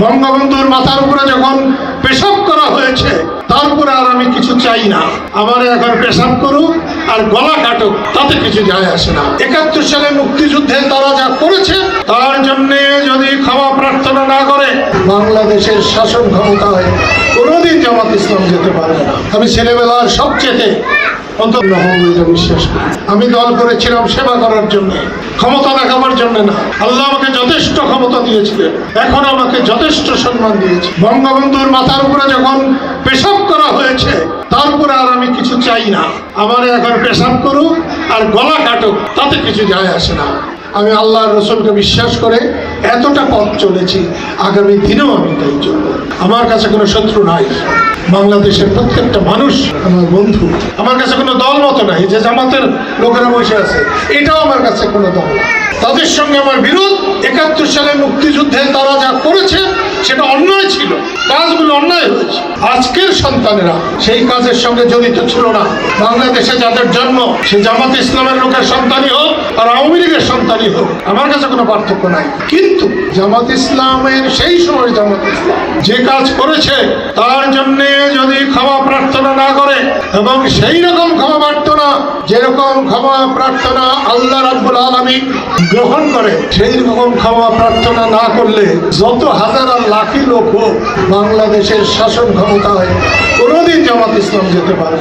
বঙ্গবন্ধুর মাথার উপরে যখন পেশাব করা হয়েছে তারপরে আর আমি কিছু চাই না। আমার এখন পেশাব করুক আর গলা কাটুক, তাতে কিছু যায় আসে না। একাত্তর সালে মুক্তিযুদ্ধে তারা যা করেছে, তার জন্য যদি ক্ষমা প্রার্থনা না করে, বাংলাদেশের শাসন ক্ষমতায় কোনোদিন জামাত ইসলাম যেতে পারবে না। আমি ছেলেবেলার সবচেয়ে বিশ্বাস আমি দল করেছিলাম সেবা করার জন্য, ক্ষমতা দেখাবার জন্য না। আল্লাহ আমাকে যথেষ্ট দিয়েছিলেন এখন আমাকে যথেষ্ট সম্মান দিয়েছে। বঙ্গবন্ধুর মাথার উপরে যখন পেশাব করা হয়েছে তারপরে আর আমি কিছু চাই না। আমার এখন পেশাব করুক আর গলা কাটুক, তাতে কিছু যায় আসে না। আমি আল্লাহর রসুলকে বিশ্বাস করে এতটা পথ চলেছি, আগামী দিনেও আমি তাই চলব। আমার কাছে কোনো শত্রু নাই। বাংলাদেশের প্রত্যেকটা মানুষ আমার বন্ধু। আমার কাছে কোনো দল মতো নাই, যে জামাতের লোকেরা বসে আছে। এটাও আমার কাছে কোনো দল না তাদের সঙ্গে আমার বিরোধ। একাত্তর সালে মুক্তিযুদ্ধে তারা যা করেছে, সেটা অন্যায় ছিল। কাজগুলো অন্যায় হয়েছে। আজকের সন্তানেরা সেই কাজের সঙ্গে জড়িত ছিল না। বাংলাদেশে যাদের জন্ম, সে জামাত ইসলামের লোকের সন্তানই হোক আর আওয়ামী লীগের সন্তানই হোক। আমার কাছে কোনো পার্থক্য নাই। কিন্তু জামাত ইসলামের সেই সময় জামাত ইসলাম যে কাজ করেছে, তার জন্য যদি ক্ষমা প্রার্থনা না করে, এবং সেই রকম যেরকম ক্ষমা প্রার্থনা আল্লাহ রাব্বুল আলামিন গ্রহণ করে সেই রকম ক্ষমা প্রার্থনা না করলে যত হাজার আর লাখি লোক হোক, বাংলাদেশের শাসন ক্ষমতায় কোনোদিন জামাত ইসলাম যেতে পারে।